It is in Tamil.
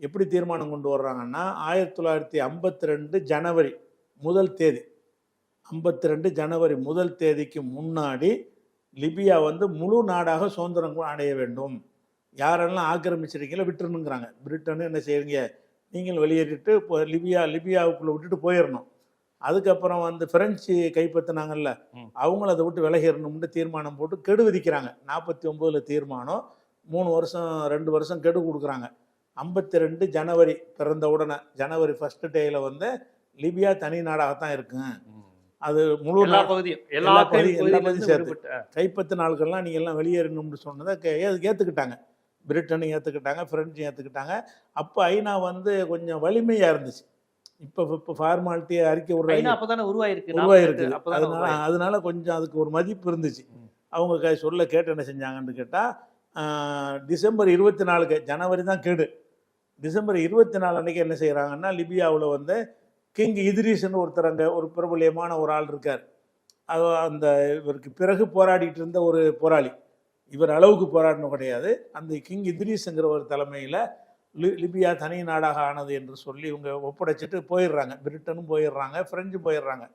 எப்படி தீர்மானம் கொண்டு வர்றாங்கன்னா ஆயிரத்தி தொள்ளாயிரத்தி ஐம்பத்தி ரெண்டு ஜனவரி முதல் தேதி. ஐம்பத்தி ரெண்டு ஜனவரி முதல் தேதிக்கு முன்னாடி லிபியா வந்து முழு நாடாக சுதந்திரம் அடைய வேண்டும். யாரெல்லாம் ஆக்கிரமிச்சிருக்கீங்களோ விட்டுருணுங்கிறாங்க பிரிட்டனு என்ன செய்யுங்க நீங்கள் வெளியேறிட்டு இப்போ லிபியா லிபியாவுக்குள்ளே விட்டுட்டு போயிடணும் அதுக்கப்புறம் வந்து பிரெஞ்சு கைப்பற்றினாங்கல்ல ம். அவங்களும் அதை விட்டு விலகிடணும்னு தீர்மானம் போட்டு கெடு விதிக்கிறாங்க. நாற்பத்தி ஒம்போதில் தீர்மானம் மூணு வருஷம் ரெண்டு வருஷம் கெடு கொடுக்குறாங்க. ஐம்பத்தி ரெண்டு ஜனவரி பிறந்த உடனே ஜனவரி ஃபர்ஸ்ட் டேயில் வந்து லிபியா தனி நாடாகத்தான் இருக்குங்க அது முழு எல்லா பகுதியும் எல்லா எல்லா பகுதி- எல்லா பகுதியும் சேர்த்து. விடுபட்டு கைப்பற்ற நாட்கள்லாம் நீங்கள் எல்லாம் வெளியேறணும்னு சொன்னதை ஏற்றுக்கிட்டாங்க பிரிட்டனும் ஏற்றுக்கிட்டாங்க பிரெஞ்சும் ஏற்றுக்கிட்டாங்க அப்போ ஐநா வந்து கொஞ்சம் வலிமையாக இருந்துச்சு. இப்போ இப்போ ஃபார்மாலிட்டியை அறிக்கை ஐநா விடுறாங்க அப்பதானே உருவாயிருக்கு. உருவாயிருக்கு. அதனால. அதனால கொஞ்சம் அதுக்கு ஒரு மதிப்பு இருந்துச்சு. அவங்க க சொல்ல கேட்டு என்ன செஞ்சாங்கன்னு கேட்டால் டிசம்பர் இருபத்தி நாலுக்கு ஜனவரி தான் கெடு. டிசம்பர் இருபத்தி நாலு அன்னைக்கு என்ன செய்கிறாங்கன்னா லிபியாவில் வந்து கிங் இத்ரீஸ்னு ஒருத்தர் அங்கே ஒரு பிரபலியமான ஒரு ஆள் இருக்கார். அது அந்த இவருக்கு பிறகு போராடிட்டு இருந்த ஒரு போராளி. இவர் அளவுக்கு போராடணும் கிடையாது. அந்த கிங் இத்ரீஸ்ங்கிற ஒரு தலைமையில் லி லிபியா தனி நாடாக ஆனது என்று சொல்லி இவங்க ஒப்படைச்சிட்டு போயிடுறாங்க. பிரிட்டனும் போயிடுறாங்க ஃப்ரெஞ்சும் போயிடுறாங்க.